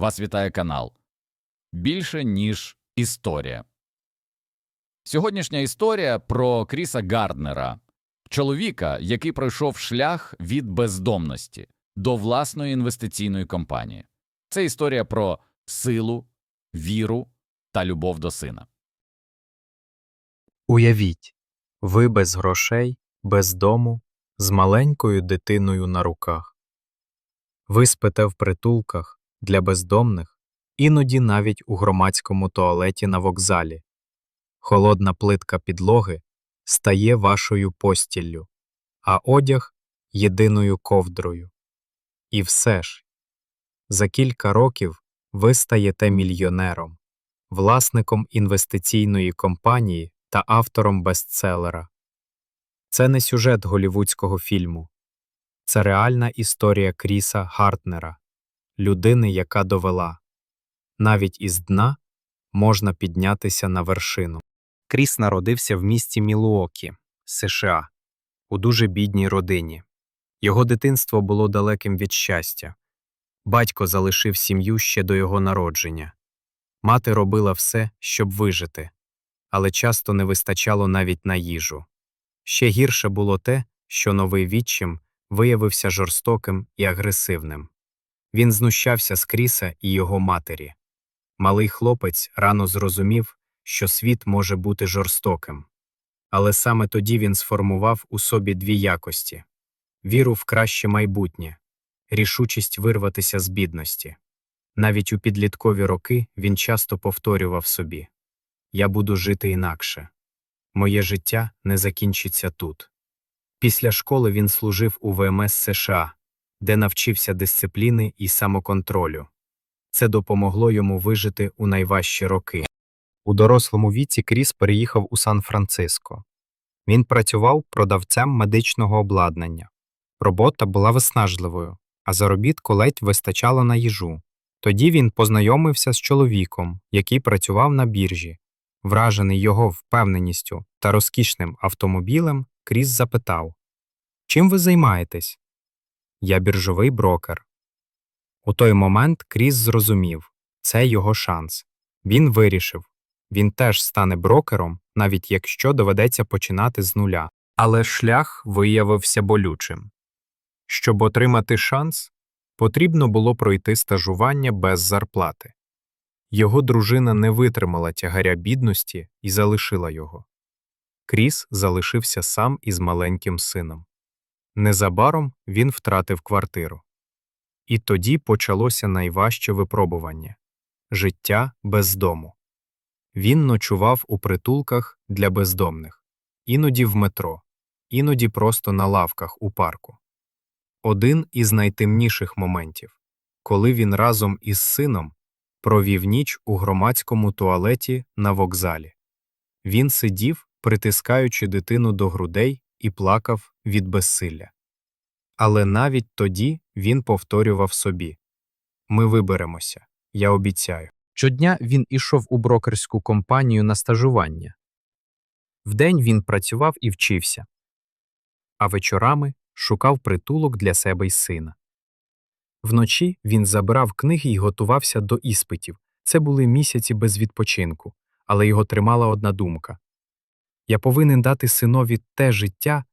Вас вітає канал. Більше ніж історія. Сьогоднішня історія про Кріса Гарднера, чоловіка, який пройшов шлях від бездомності до власної інвестиційної компанії. Це історія про силу, віру та любов до сина. Уявіть, ви без грошей, без дому, з маленькою дитиною на руках. Ви спите в притулках для бездомних, іноді навіть у громадському туалеті на вокзалі. Холодна плитка підлоги стає вашою постіллю, а одяг єдиною ковдрою. І все ж, за кілька років ви стаєте мільйонером, власником інвестиційної компанії та автором бестселера. Це не сюжет голівудського фільму, це реальна історія Кріса Гартнера, людини, яка довела навіть із дна можна піднятися на вершину. Кріс народився в місті Мілуокі, США, у дуже бідній родині. Його дитинство було далеким від щастя. Батько залишив сім'ю ще до його народження. Мати робила все, щоб вижити, але часто не вистачало навіть на їжу. Ще гірше було те, що новий відчим виявився жорстоким і агресивним. Він знущався з Кріса і його матері. Малий хлопець рано зрозумів, що світ може бути жорстоким. Але саме тоді він сформував у собі дві якості віру в краще майбутнє, рішучість вирватися з бідності. Навіть у підліткові роки він часто повторював собі Я буду жити інакше. Моє життя не закінчиться тут. Після школи він служив у ВМС США, де навчився дисципліни і самоконтролю. Це допомогло йому вижити у найважчі роки. У дорослому віці Кріс переїхав у Сан-Франциско. Він працював продавцем медичного обладнання. Робота була виснажливою, а заробітку ледь вистачало на їжу. Тоді він познайомився з чоловіком, який працював на біржі. Вражений його впевненістю та розкішним автомобілем, Кріс запитав Чим ви займаєтесь? Я біржовий брокер. У той момент Кріс зрозумів це його шанс. Він вирішив він теж стане брокером, навіть якщо доведеться починати з нуля. Але шлях виявився болючим. Щоб отримати шанс, потрібно було пройти стажування без зарплати. Його дружина не витримала тягаря бідності і залишила його. Кріс залишився сам із маленьким сином. Незабаром він втратив квартиру. І тоді почалося найважче випробування життя без дому. Він ночував у притулках для бездомних, іноді в метро, іноді просто на лавках у парку. Один із найтемніших моментів, коли він разом із сином провів ніч у громадському туалеті на вокзалі. Він сидів, притискаючи дитину до грудей, і плакав від безсилля. Але навіть тоді він повторював собі Ми виберемося, я обіцяю. Щодня він ішов у брокерську компанію на стажування. Вдень він працював і вчився, а вечорами шукав притулок для себе й сина. Вночі він забирав книги і готувався до іспитів. Це були місяці без відпочинку, але його тримала одна думка я повинен дати синові те життя,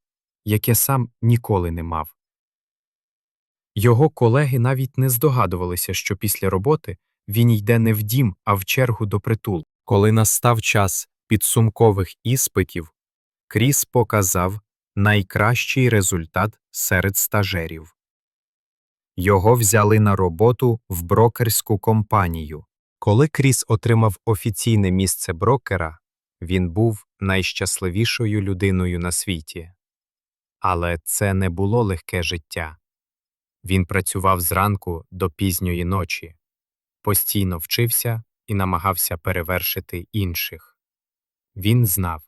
яке сам ніколи не мав. Його колеги навіть не здогадувалися, що після роботи він йде не в дім, а в чергу до притул. Коли настав час підсумкових іспитів, Кріс показав найкращий результат серед стажерів. Його взяли на роботу в брокерську компанію. Коли Кріс отримав офіційне місце брокера, він був найщасливішою людиною на світі. Але це не було легке життя. Він працював зранку до пізньої ночі, постійно вчився і намагався перевершити інших. Він знав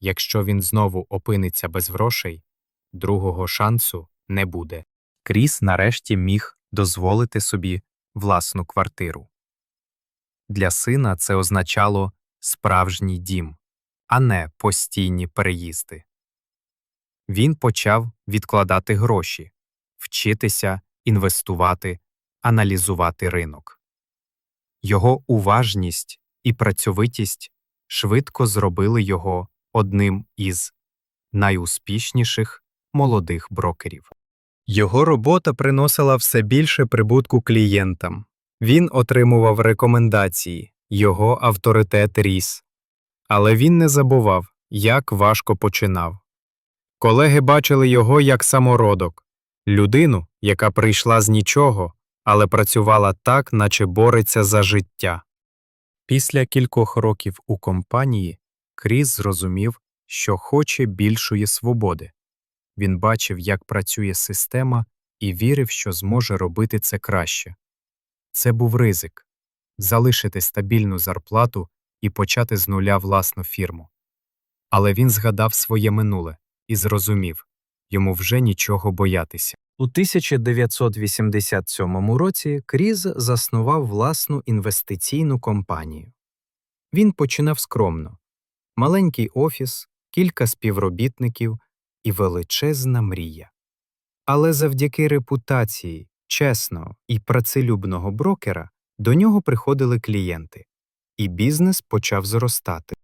якщо він знову опиниться без грошей, другого шансу не буде. Кріс нарешті міг дозволити собі власну квартиру. Для сина це означало справжній дім, а не постійні переїзди. Він почав відкладати гроші, вчитися, інвестувати, аналізувати ринок. Його уважність і працьовитість швидко зробили його одним із найуспішніших молодих брокерів. Його робота приносила все більше прибутку клієнтам. Він отримував рекомендації, його авторитет ріс. Але він не забував, як важко починав. Колеги бачили його як самородок, людину, яка прийшла з нічого, але працювала так, наче бореться за життя. Після кількох років у компанії Кріс зрозумів, що хоче більшої свободи. Він бачив, як працює система, і вірив, що зможе робити це краще. Це був ризик залишити стабільну зарплату і почати з нуля власну фірму. Але він згадав своє минуле і зрозумів йому вже нічого боятися. У 1987 році Кріз заснував власну інвестиційну компанію. Він починав скромно маленький офіс, кілька співробітників і величезна мрія. Але завдяки репутації чесного і працелюбного брокера до нього приходили клієнти, і бізнес почав зростати.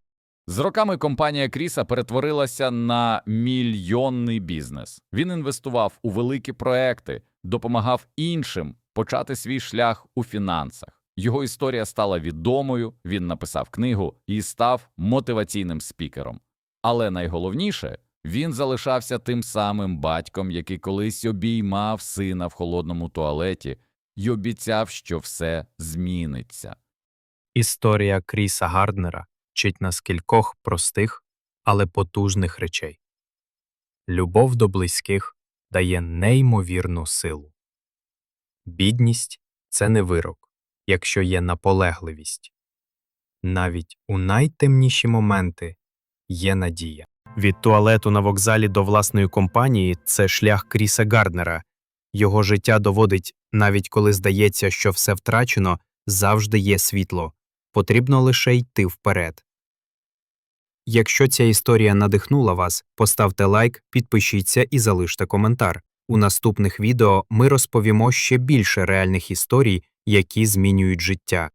З роками компанія Кріса перетворилася на мільйонний бізнес. Він інвестував у великі проекти, допомагав іншим почати свій шлях у фінансах. Його історія стала відомою, він написав книгу і став мотиваційним спікером. Але найголовніше, він залишався тим самим батьком, який колись обіймав сина в холодному туалеті й обіцяв, що все зміниться. Історія Кріса Гарднера вчить нас кількох простих, але потужних речей. Любов до близьких дає неймовірну силу. Бідність це не вирок, якщо є наполегливість. Навіть у найтемніші моменти є надія. Від туалету на вокзалі до власної компанії це шлях Кріса Гарднера. Його життя доводить, навіть коли здається, що все втрачено, завжди є світло. Потрібно лише йти вперед. Якщо ця історія надихнула вас, поставте лайк, підпишіться і залиште коментар. У наступних відео ми розповімо ще більше реальних історій, які змінюють життя.